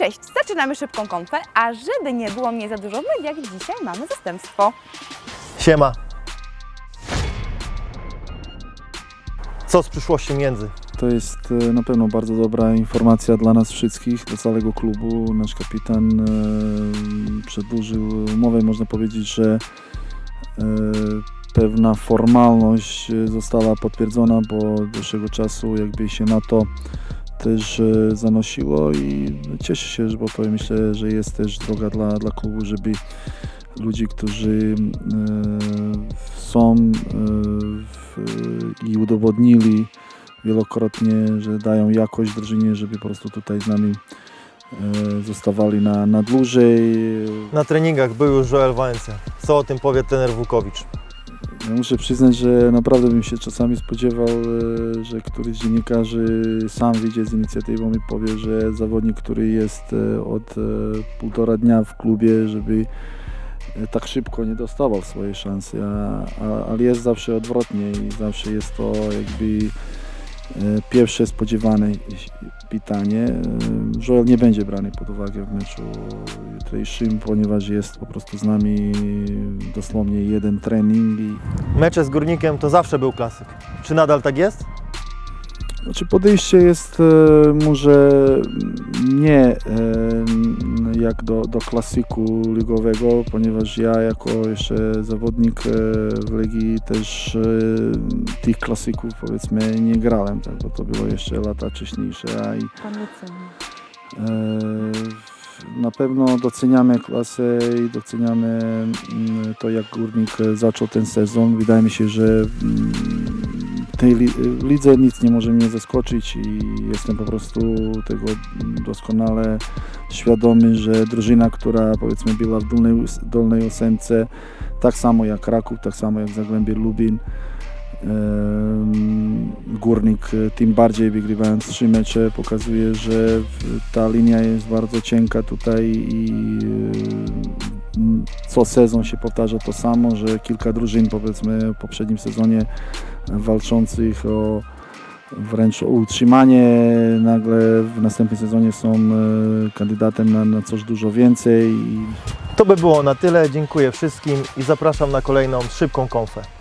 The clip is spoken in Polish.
Cześć, zaczynamy szybką konfę, a żeby nie było mnie za dużo w mediach, dzisiaj mamy zastępstwo. Siema. Co z przyszłością między? To jest e, na pewno bardzo dobra informacja dla nas wszystkich, dla całego klubu. Nasz kapitan e, przedłużył umowę. Można powiedzieć, że e, pewna formalność e, została potwierdzona, bo od dłuższego czasu jakby się na to też e, zanosiło i cieszę się, że- bo to myślę, że jest też droga dla, dla klubu, żeby ludzi, którzy e, są e, i udowodnili wielokrotnie, że dają jakość drużynie, żeby po prostu tutaj z nami zostawali na, na dłużej. Na treningach był już Joel Wałęsa. Co o tym powie trener Wukowicz? Muszę przyznać, że naprawdę bym się czasami spodziewał, e, że któryś z dziennikarzy sam wyjdzie z inicjatywą i powie, że zawodnik, który jest e, od e, półtora dnia w klubie, żeby tak szybko nie dostawał swojej szansy, ale jest zawsze odwrotnie i zawsze jest to jakby pierwsze spodziewane pytanie. Joel nie będzie brany pod uwagę w meczu jutrzejszym, ponieważ jest po prostu z nami dosłownie jeden trening i Mecze z Górnikiem to zawsze był klasyk. Czy nadal tak jest? Znaczy podejście jest e, może nie e, jak do, do klasyku ligowego, ponieważ ja jako jeszcze zawodnik e, w Legii też e, tych klasyków powiedzmy nie grałem, tak, bo to było jeszcze lata wcześniejsze, a i Na pewno doceniamy klasę i doceniamy mm, to, jak Górnik e, zaczął ten sezon. Wydaje mi się, że mm, w tej li- lidze nic nie może mnie zaskoczyć i jestem po prostu tego doskonale świadomy, że drużyna, która powiedzmy była w dolnej, dolnej ósemce, tak samo jak Kraków, tak samo jak Zagłębie Lubin, Em, Górnik e, tym bardziej wygrywając trzy mecze pokazuje, że ta linia jest bardzo cienka tutaj i e, co sezon się powtarza to samo, że kilka drużyn powiedzmy w poprzednim sezonie walczących o wręcz utrzymanie nagle w następnym sezonie są e, kandydatem na, na coś dużo więcej To by było na tyle. Dziękuję wszystkim i zapraszam na kolejną szybką konfę.